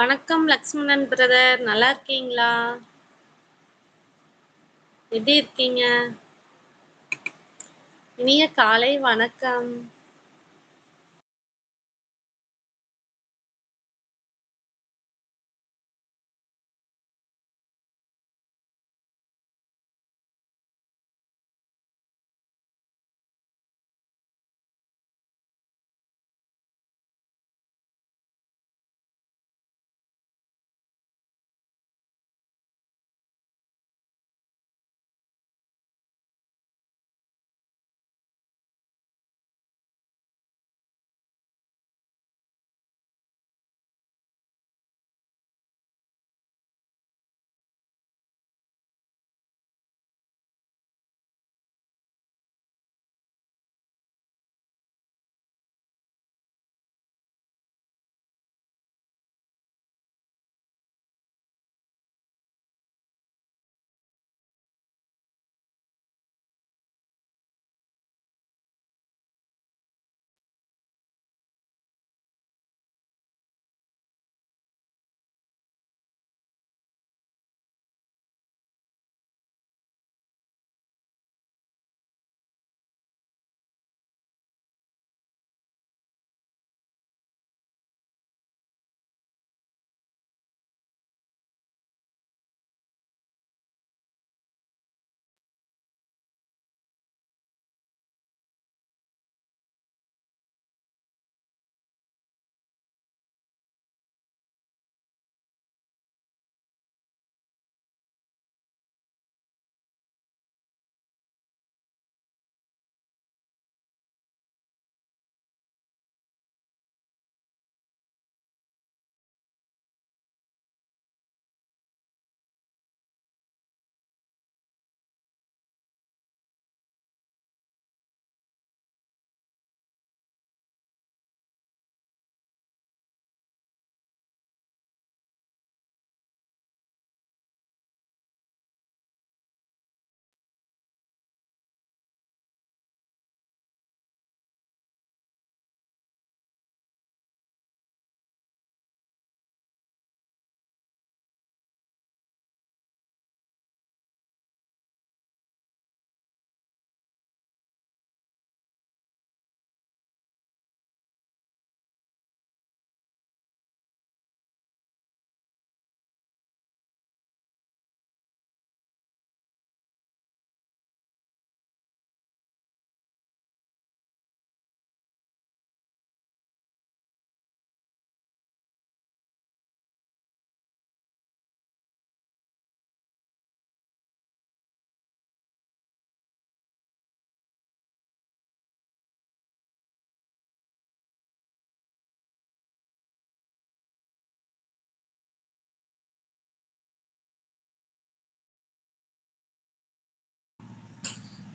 வணக்கம் லக்ஷ்மணன் பிரதர் நல்லா இருக்கீங்களா? எப்படி இருக்கீங்க? இனிய காலை வணக்கம்.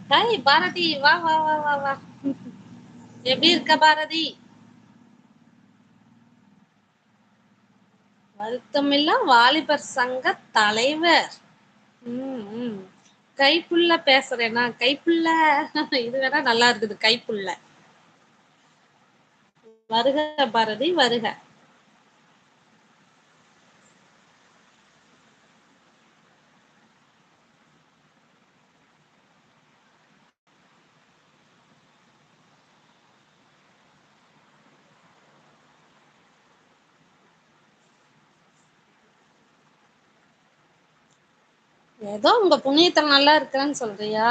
ஹாய் பாரதி. வா வா வா வா வா. எப்படி இருக்க பாரதி? வருத்தமில்லா வாலிபர் சங்க தலைவர். ம், கைப்புள்ள பேசுறேனா? கைப்புள்ள. இது வேணா நல்லா இருக்குது கைப்புள்ள. வருக பாரதி வருக. ஏதோ உங்க புண்ணியத்துல நல்லா இருக்கிறேன்னு சொல்றியா?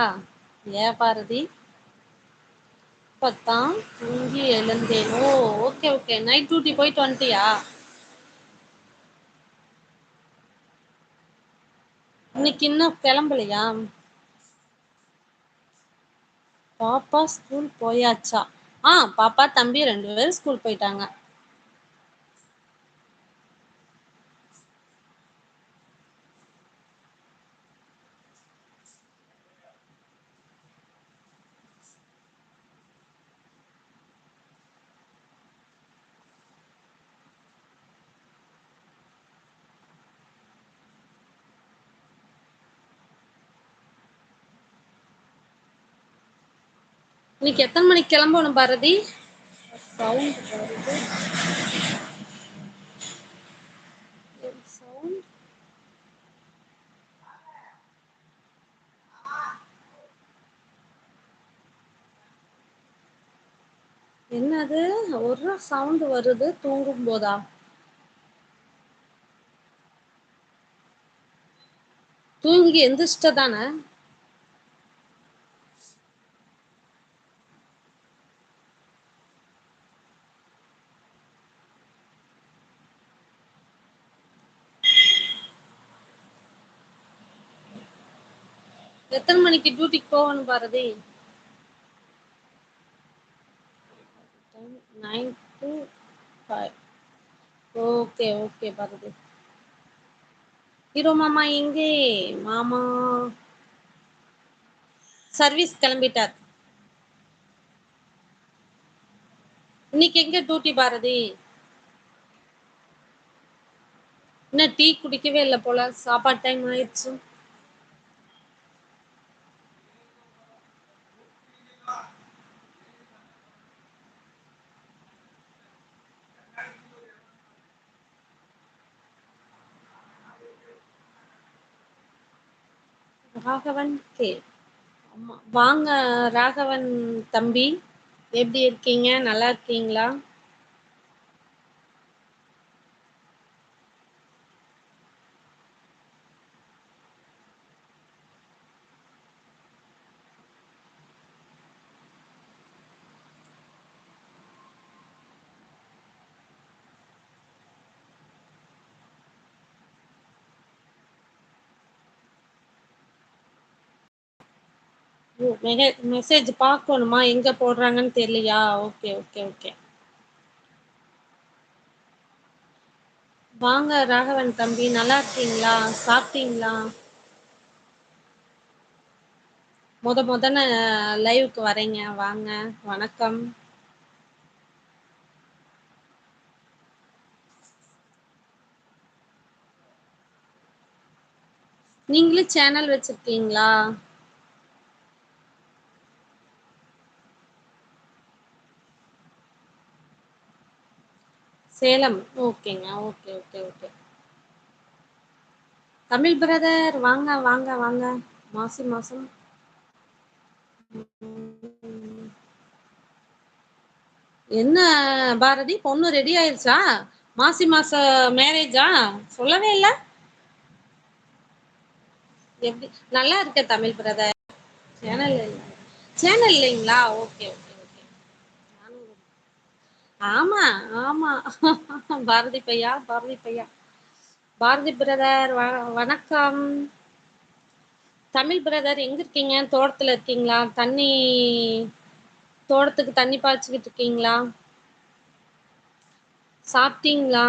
ஏ பாரதி? இப்பத்தான் தூங்கி எழுந்தேன்? ஓ ஓகே ஓகே நைட் டியூட்டி போயிட்டு வந்துட்டியா? இன்னைக்கு இன்னும் கிளம்பலையா? பாப்பா ஸ்கூல் போயாச்சா? ஆ பாப்பா தம்பி ரெண்டு பேரும் ஸ்கூல் போயிட்டாங்க. இன்னைக்கு எத்தனை மணிக்கு கிளம்பணும் பாரதி? என்னது? ஒரு சவுண்ட் வருது. தூங்கும் போதா? தூங்கி எந்திரிச்சிட்ட தானே எத்தனை மணிக்கு டியூட்டிக்கு போகணும் Bharathi? Nine to five okay okay Bharathi. Hero மாமா எங்கே? மாமா. சர்வீஸ் கிளம்பிட்டார். இன்னைக்கு எங்க டியூட்டி பாரதி? இன்னும் டீ குடிக்கவே இல்லை போல. சாப்பாடு டைம் ஆயிடுச்சு. ராகவன் கே. ஆமா. வாங்க ராகவன் தம்பி. எப்படி இருக்கீங்க? நல்லா இருக்கீங்களா? மெசேஜ் பார்க்கணுமா? எங்க போடுறாங்கன்னு தெரியலையா? Okay okay okay. வாங்க ராகவன் தம்பி. நல்லா இருக்கீங்களா? சாப்பிட்டீங்களா? முத முதன லைவுக்கு வரீங்க. வாங்க வணக்கம். நீங்களும் சேனல் வச்சிருக்கீங்களா? சேலம். ஓகேங்க. Okay okay okay. Tamil brother வாங்க வாங்க வாங்க. மாசி மாசம். என்ன பாரதி? பொண்ணு ரெடி ஆயிருச்சா? மாசி மாச மேரேஜா சொல்லவே இல்ல. எப்படி? நல்லா இருக்க தமிழ் பிரதர் சேனல் சேனல் இல்லைங்களா? Okay okay. ஆமா ஆமா. பாரதி பையா பாரதி பையா. பாரதி பிரதர் வணக்கம். தமிழ் பிரதர் எங்க இருக்கீங்க? தோட்டத்துல இருக்கீங்களா? தண்ணி தோட்டத்துக்கு தண்ணி பாய்ச்சிக்கிட்டு இருக்கீங்களா? சாப்பிட்டீங்களா?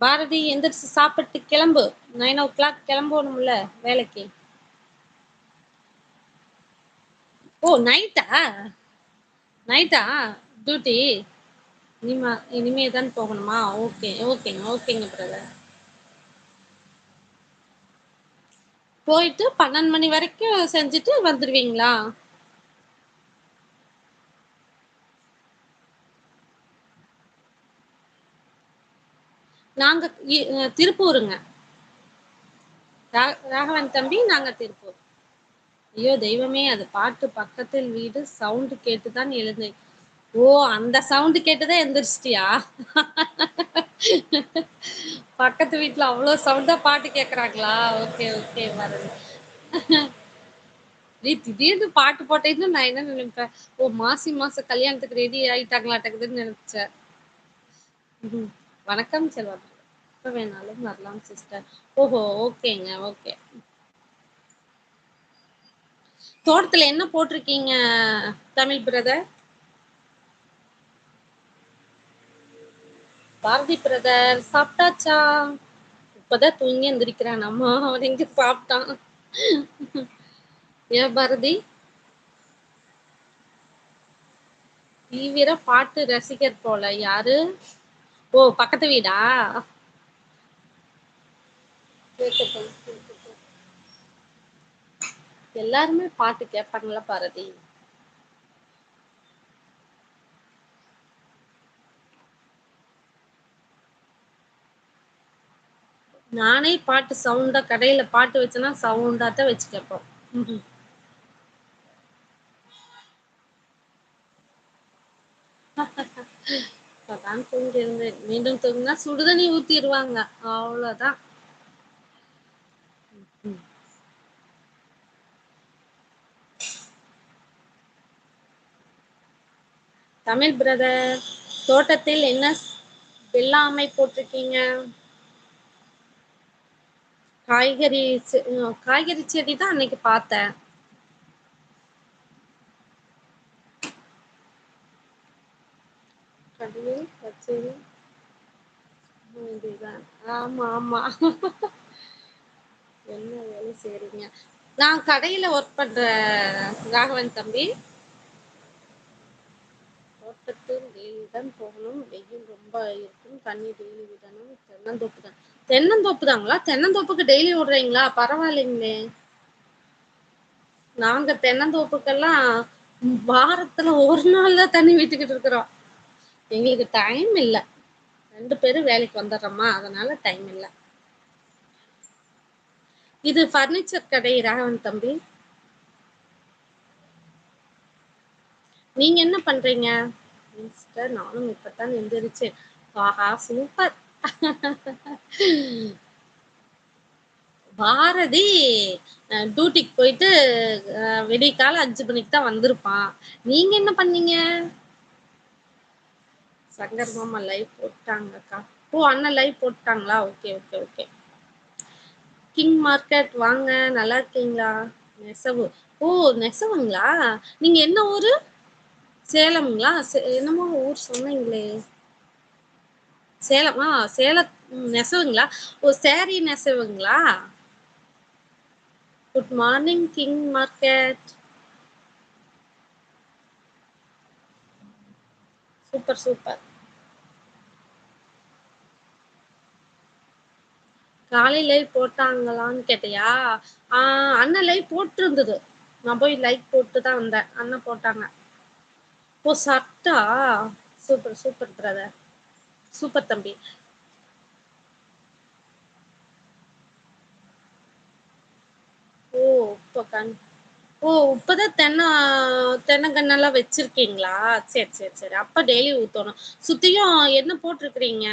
பாரதி எந்திரிச்சு சாப்பிட்டு கிளம்பு. நைன் ஓ கிளாக் கிளம்பணும்ல வேலைக்கு? ஓ நைட்டா நைட்டா டியூட்டி இனிமா இனிமே தான் போகணுமா ஓகே ஓகேங்க ஓகேங்க பிரதர் போயிட்டு பன்னெண்டு மணி வரைக்கும் செஞ்சுட்டு வந்துடுவீங்களா நாங்க திருப்பூருங்க. ராகவன் தம்பி நாங்க திருப்பூர். ஐயோ தெய்வமே அது பாட்டு பக்கத்தில் வீடு சவுண்ட் கேட்டுதான் எழுந்தேன் ஓ அந்த சவுண்ட் கேட்டுதான் எந்திரிச்சிட்டியா பக்கத்து வீட்டுல அவ்வளவு சவுண்டா பாட்டு கேக்குறாங்களா? ஓகே ஓகே பாருங்க நீ திடீர்னு பாட்டு போட்டேன்னு நான் என்ன நினைப்பேன்? ஓ மாசி மாசம் கல்யாணத்துக்கு ரெடி ஆயிட்டாங்களாட்டக்குதுன்னு நினைச்சேன். வணக்கம் செல்வா. எப்ப வேணாலும் வரலாம் சிஸ்டர் ஓஹோ ஓகேங்க ஓகே. தோட்டத்துல என்ன போட்டிருக்கீங்க தமிழ் பிரதர்? பாரதி பிரதர் சாப்பிட்டாச்சா? இப்பதான் தூங்கி எந்திரிக்கிறான். அம்மா அவன் எங்க சாப்பிட்டான்? ஏன் பாரதி? தீவிர பாட்டு ரசிகர் போல. யாரு? ஓ பக்கத்து வீடா? கேட்க எல்லாருமே பாட்டு கேட்பாங்களா பாரதி? நானே பாட்டு சவுண்டா கடையில பாட்டு வச்சேன்னா சவுண்டா தான் வச்சு கேட்போம். இப்பதான் தூங்கியிருந்தேன் மீண்டும் தூங்கினா சுடுதண்ணி ஊத்திடுவாங்க அவ்வளவுதான். தமிழ் பிரதர் தோட்டத்தில் என்ன வெள்ளாமை போட்டிருக்கீங்க? காய்கறி காய்கறி செடி தான் அன்னைக்கு பார்த்தேன். கடலில் பச்சரி இதுதான். ஆமா ஆமா. என்ன வேலை செய்யறீங்க நான் கடையில ஒர்க் பண்ற ராகவன் தம்பி தோட்டத்தில் டெய்லி தான் போகணும் வெயில் ரொம்ப இருக்கும். தண்ணி டெய்லி விடணும். தென்னந்தோப்பு தான். தென்னந்தோப்பு தாங்களா? தென்னந்தோப்புக்கு டெய்லி விடுறீங்களா பரவாயில்லைங்களே. நாங்க தென்னந்தோப்புக்கெல்லாம் வாரத்துல ஒரு நாள் தான் தண்ணி விட்டுக்கிட்டு இருக்கிறோம். எங்களுக்கு டைம் இல்லை. ரெண்டு பேரும் வேலைக்கு வந்துடுறோமா? அதனால டைம் இல்லை. இது ஃபர்னிச்சர் கடை ராகவன் தம்பி. நீங்க என்ன பண்றீங்க? சிஸ்டர் நானும் இப்பதான் எந்திரிச்சேன். ஆஹா சூப்பர் பாரதி டியூட்டிக்கு போயிட்டு விடிய விடியற்காலை அஞ்சு மணிக்கு தான் வந்திருப்பான். நீங்க என்ன பண்ணீங்க? சங்கர் மாமா லைவ் போட்டாங்கக்கா. ஓ அண்ணன் லைவ் போட்டாங்களா? Okay okay okay king market வாங்க. நல்லா இருக்கீங்களா? நெசவு. ஓ நெசவுங்களா? நீங்க என்ன ஊரு? சேலம்ங்களா? சே- என்னமோ ஊர் சொன்னீங்களே. சேலம் ஆ சேல நெசவுங்களா? ஓ சேரீ நெசவுங்களா? Good morning king market super super காலை லைவ் போட்டாங்களான்னு கேட்டியா? ஆஹ் அண்ணன் லைவ் போட்டு இருந்தது நான் போய் லைக் போட்டு தான் வந்தேன். அண்ணன் போட்டாங்க. ஓ சட்டா சூப்பர் சூப்பர் பிரதர் சூப்பர் தம்பி. ஓ இப்போ கண் ஓ இப்பதான் தென்னை தென்னங்கண்ணெல்லாம் வச்சிருக்கீங்களா? சரி சரி சரி. அப்ப டெய்லி ஊத்தணும். சுத்தியும் என்ன போட்டிருக்கிறீங்க?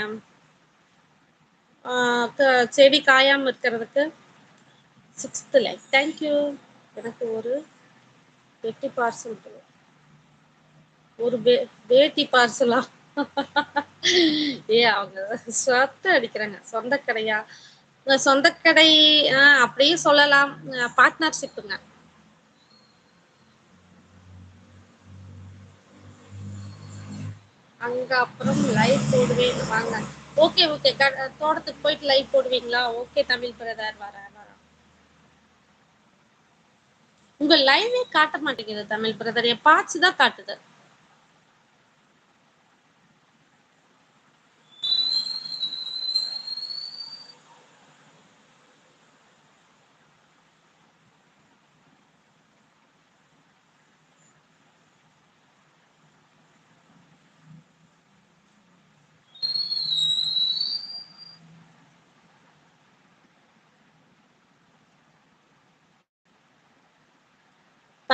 ஆஹ் செடி காயாம இருக்கிறதுக்கு? சிக்ஸ்த் லைக் தேங்க்யூ எனக்கு ஒரு வெட்டி பார்சல் ஒரு பே பேட்டி பார்சலா ஏ அவங்க சொத்த அடிக்கிறாங்க. சொந்த கடையா சொந்த கடை ஆஹ் அப்படியே சொல்லலாம் பார்ட்னர்ஷிப்புங்க அங்க அப்புறம் லைவ் போடுவேன். வாங்க. ஓகே ஓகே தோட்டத்துக்கு போயிட்டு லைவ் போடுவீங்களா? ஓகே தமிழ் பிரதர் வரேன் வரேன் உங்க லைவே காட்ட மாட்டேங்குது தமிழ் பிரதர். என் பாச்சு தான் காட்டுது.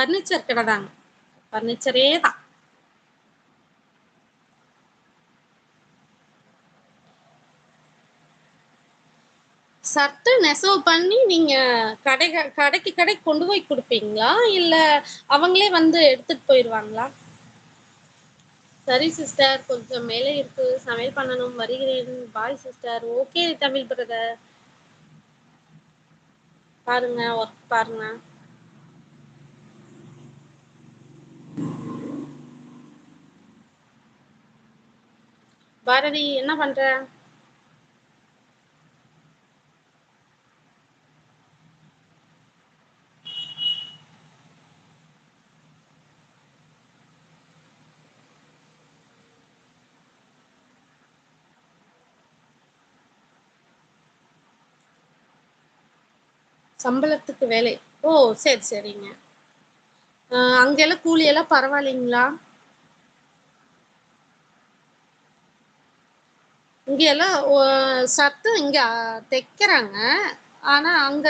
பர்னிச்சர் கடை தாங்க. பர்னிச்சரே தான். சட்டை நெசவு பண்ணி நீங்க கடை கடைக்கு கடைக்கு கொண்டு போய் கொடுப்பீங்களா? இல்ல அவங்களே வந்து எடுத்துட்டு போயிடுவாங்களா? சரி சிஸ்டர் கொஞ்சம் மேலே இருக்கு. சமையல் பண்ணணும் வருகிறேன். Bye sister. Okay Tamil brother பாருங்க ஒர்க் பாருங்க. பாரதி என்ன பண்ற? சம்பளத்துக்கு வேலை. ஓ சரி சரிங்க. ஆஹ் அங்கெல்லாம் கூலி எல்லாம் பரவாயில்லைங்களா? இங்கெல்லாம் எல்லாம் ஓ- இங்க தைக்கிறாங்க. ஆனா அங்க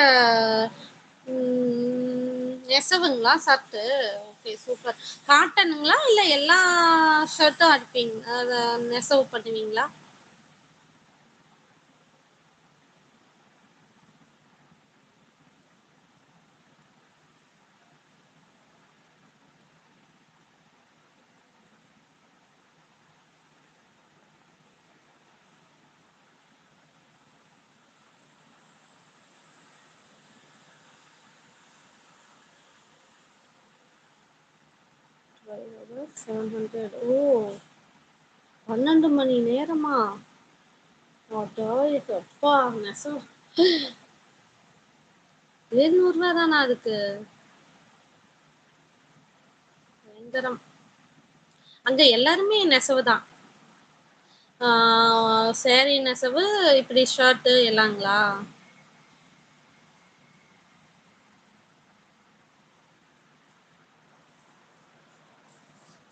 நெசவுங்களா சத்து? ஓகே சூப்பர் காட்டனுங்களா இல்ல எல்லா ஷர்ட்டும் அடிப்பீங் நெசவு பண்ணுவீங்களா? செவன் ஹண்ட்ரட் ஓ பன்னெண்டு மணி நேரமா? அப்பா நெசம் எழுநூறுவா தானா அதுக்கு? பயங்கரம். அங்க எல்லாருமே நெசவு தான். சேரீ நெசவு இப்படி ஷர்ட்டு எல்லாங்களா?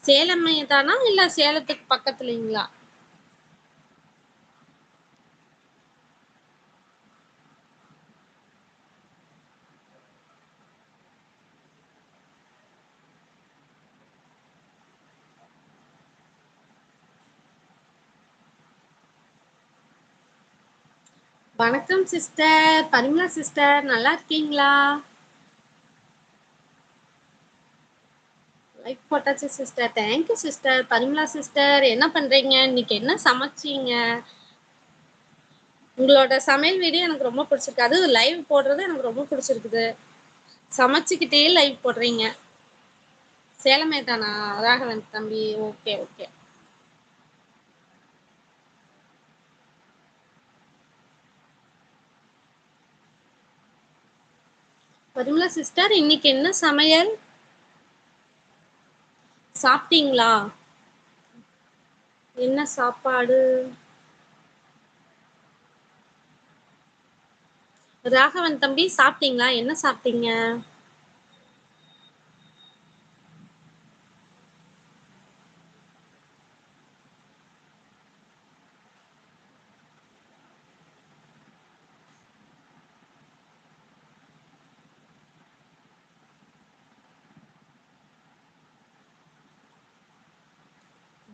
சேலம் தானா இல்ல சேலத்துக்கு பக்கத்துலீங்களா? வணக்கம் சிஸ்டர். பரிமளா சிஸ்டர் நல்லா இருக்கீங்களா? லைக் போட்டாச்சு sister thank you sister Parimala sister என்ன பண்றீங்க? இன்னைக்கு என்ன சமைச்சீங்க? உங்களோட சமையல் வீடியோ எனக்கு ரொம்ப பிடிச்சிருக்கு. அது லைவ் போடுறது எனக்கு ரொம்ப பிடிச்சிருக்குது. சமைச்சுக்கிட்டே லைவ் போடுறீங்க. சேலமே தானா? ராகவன் தம்பி ஓகே ஓகே பரிமலா சிஸ்டர் இன்னைக்கு என்ன சமையல்? சாப்பிட்டீங்களா? என்ன சாப்பாடு? ராகவன் தம்பி சாப்பிட்டீங்களா? என்ன சாப்பிட்டீங்க?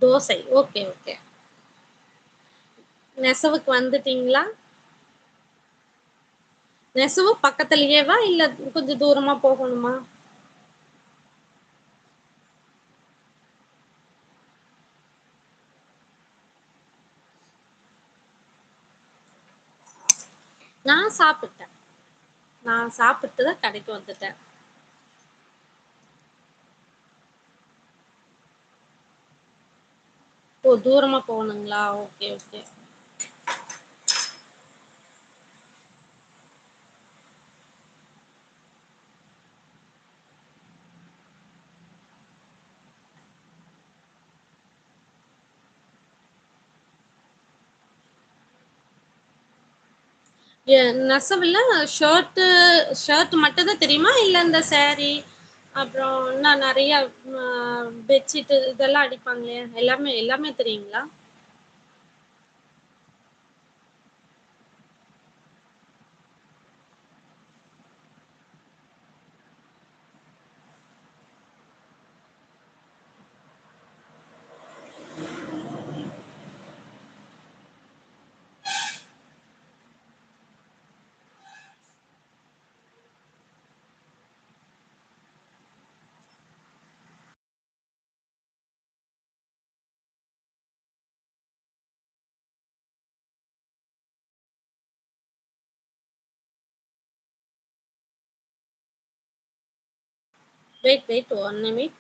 தோசை. Okay okay. நெசவுக்கு வந்துட்டீங்களா? நெசவு பக்கத்துலயேவா இல்ல கொஞ்சம் தூரமா போகணுமா? நான் சாப்பிட்டேன். நான் சாப்பிட்டு தான் கடைக்கு வந்துட்டேன். ஓ தூரமா போகணுங்களா? Okay okay. எ நெசவுல ஷர்ட்டு ஷர்ட் தான் தெரியுமா? இல்ல இந்த சேரீ அப்புறம் இன்னும் நிறைய ஆ பெட்ஷீட்டு இதெல்லா அடிப்பாங்களே எல்லாமே எல்லாமே தெரியுங்களா? வெயிட் வெயிட் ஒன் நிமிட்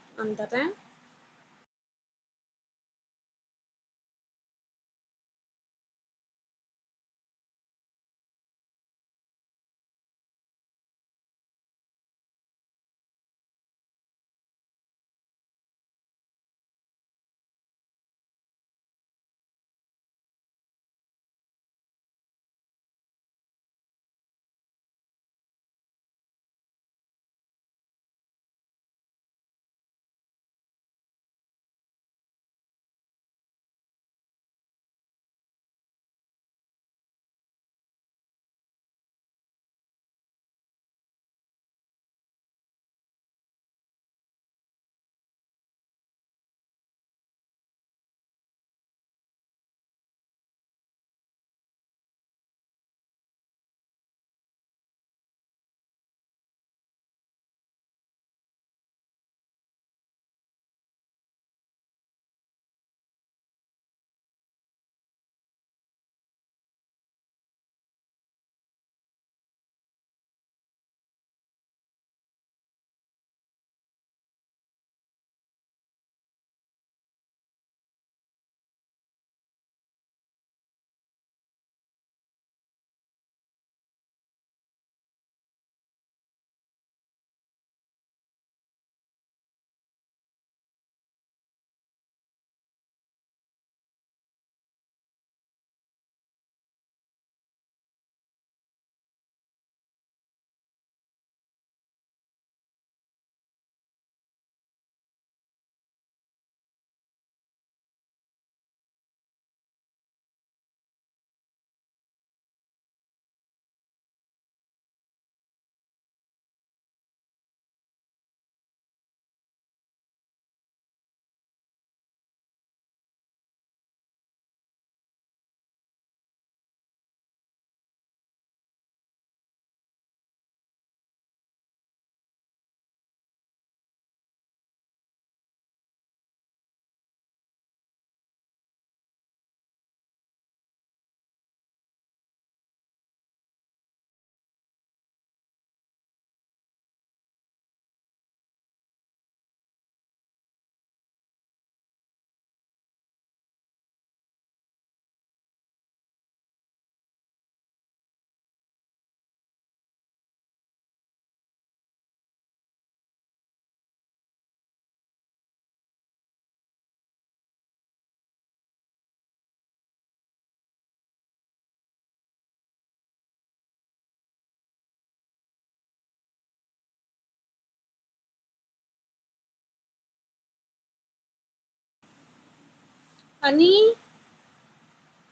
அண்ணி?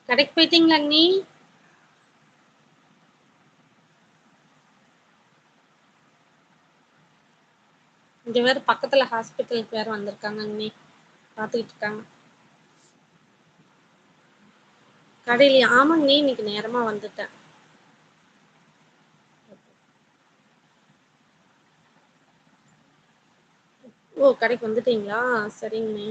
கடைக்கு போயிட்டீங்களா அண்ணி? இங்க வேற பக்கத்துல ஹாஸ்பிட்டலுக்கு வேற வந்திருக்காங்க அண்ணி. பாத்துக்கிட்டு இருக்காங்க. கடையில ஆமாங்க நீ இன்னைக்கு நேரமா வந்துட்டேன். ஓ கடைக்கு வந்துட்டீங்களா? சரிங்கண்ணே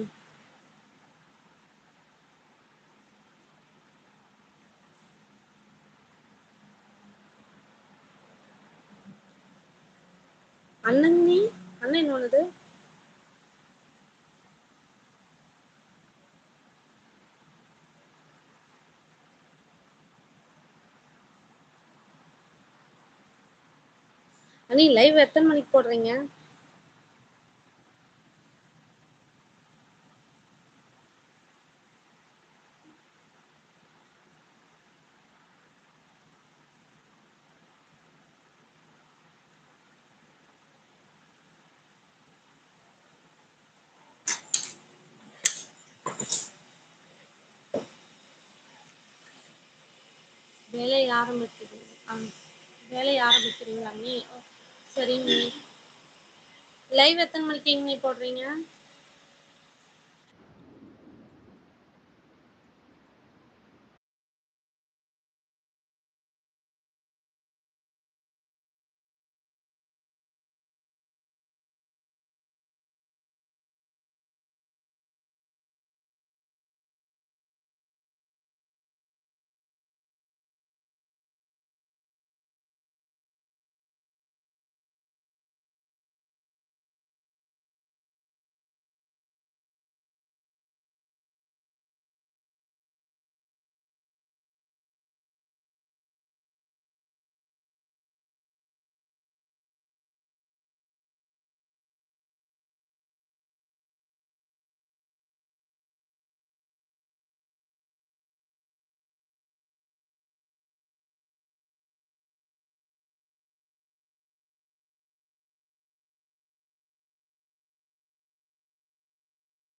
அண்ணன் நீ அண்ணன் என்ன பண்ணுது அண்ணி லைவ் எத்தனை மணிக்கு போடுறீங்க? வேலையை ஆரம்பிக்கிறீங்க. ஆ வேலையை ஆரம்பிக்கிறீங்களா நீ? சரிங்க. லைவ் எத்தனை மணிக்கு நீ போடுறீங்க?